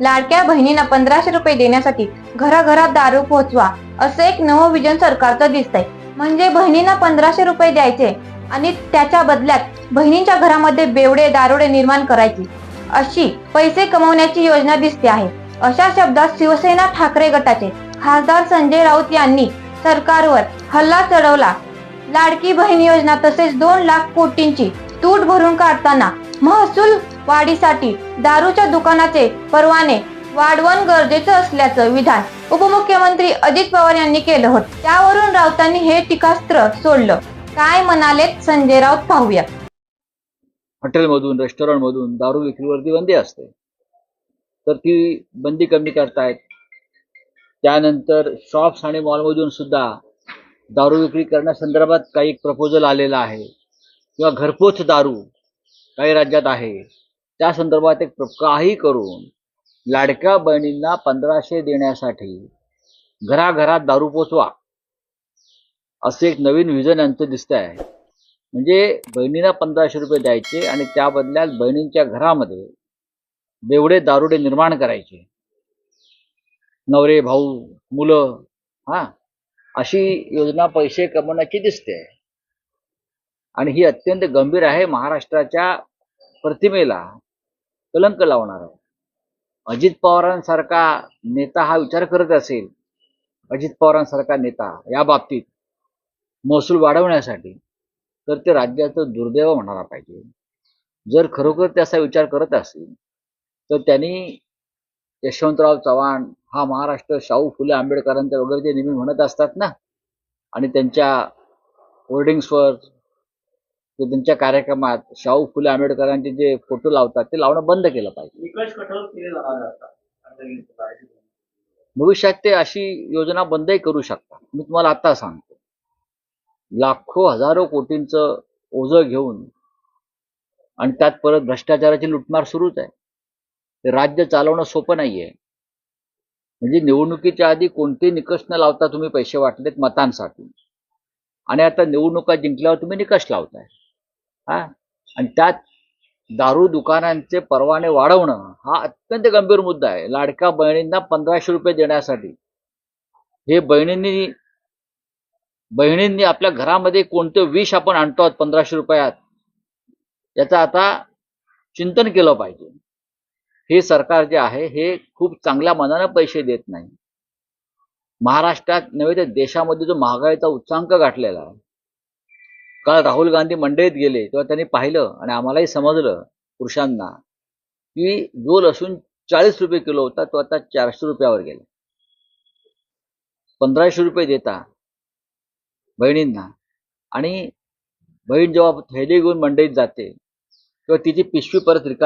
लाडक्या बहिणींना पंधराशे रुपये देण्यासाठी घराघरात दारू पोहोचवा असं एक नवविजन सरकारचं दिसतंय. म्हणजे बहिणींना पंधराशे रुपये द्यायचे आणि त्याच्या बदल्यात बहिणींच्या घरामध्ये बेवडे दारुडे निर्माण करायची. अशी पैसे कमवण्याची योजना दिसते आहे. अशा शब्दात शिवसेना ठाकरे गटाचे खासदार संजय राऊत यांनी सरकारवर हल्ला चढवला. लाडकी बहीण योजना तसेच दोन लाख कोटींची तूट भरून काढताना महसूल वाढीसाठी दारूच्या दुकानाचे परवाने वाढवण गरजेचं असल्याचं विधान उपमुख्यमंत्री अजित पवार यांनी केलं होतं. त्यावरून राऊतांनी हे टीकास्त्र सोडलं. काय म्हणालेत संजय राऊत पाहूया. हॉटेलमधून रेस्टॉरंटमधून दारू विक्रीवरती बंदी असते. तर ती बंदी कमी करतायत. त्यानंतर शॉप्स आणि मॉलमधून सुद्धा दारू विक्री करण्यासंदर्भात काही प्रपोजल आलेलं आहे. किंवा घरपोच दारू काही राज्यात आहे. त्या संदर्भात एक काही करून लाडक्या बहिणींना पंधराशे देण्यासाठी घराघरात दारू पोचवा असे एक नवीन विजन यांचं दिसत आहे म्हणजे बहिणीला पंधराशे रुपये द्यायचे आणि त्या बदल्यात बहिणींच्या घरामध्ये बेवडे दारुडे निर्माण करायचे. नवरे भाऊ मुलं हा अशी योजना पैसे कमवण्याची दिसते. आणि ही अत्यंत गंभीर आहे महाराष्ट्राच्या प्रतिमेला. कलंक लावणार आहे. अजित पवारांसारखा नेता हा विचार करत असेल अजित पवारांसारखा नेता या बाबतीत महसूल वाढवण्यासाठी तर ते राज्याचं दुर्दैव म्हणायला पाहिजे. जर खरोखर त्याचा विचार करत असेल तर त्यांनी यशवंतराव चव्हाण हा महाराष्ट्र शाहू फुले आंबेडकरांचा वगैरे ते नेहमी म्हणत असतात ना आणि त्यांच्या होर्डिंग्सवर ते त्यांच्या कार्यक्रमात शाहू फुले आंबेडकरांचे जे फोटो लावतात ते लावणं बंद केलं पाहिजे. निकष कठोर केले भविष्यात ते अशी योजना बंदही करू शकतात. मी तुम्हाला आता सांगतो. लाखो हजारो कोटींचं ओझं घेऊन आणि त्यात परत भ्रष्टाचाराची लुटमार सुरूच आहे. ते राज्य चालवणं सोपं नाहीये. म्हणजे निवडणुकीच्या आधी कोणते निकष न लावता तुम्ही पैसे वाटलेत मतांसाठी. आणि आता निवडणुका जिंकल्यावर तुम्ही निकष लावताय. हा? आणि त्यात दारू दुकानांचे परवाने वाढवणं हा अत्यंत गंभीर मुद्दा आहे. लाडक्या बहिणींना पंधराशे रुपये देण्यासाठी. हे बहिणींनी बहिणींनी आपल्या घरामध्ये कोणतं विष आपण आणतो आहोत पंधराशे रुपयात? याचा आता चिंतन केलं पाहिजे. हे सरकार जे आहे हे खूप चांगल्या मनानं पैसे देत नाही. महाराष्ट्रात नव्हे तर देशामध्ये जो महागाईचा उच्चांक गाठलेला आहे काल राहुल गांधी मंडईत गेले तेव्हा त्यांनी पाहिलं आणि आम्हालाही समजलं पुरुषांना की जो लसूण चाळीस रुपये किलो होता तो आता चारशे रुपयावर गेला. पंधराशे रुपये देता बहिणींना. आणि बहीण जेव्हा थैली घेऊन मंडईत जाते तेव्हा तिची पिशवी परत रिकामी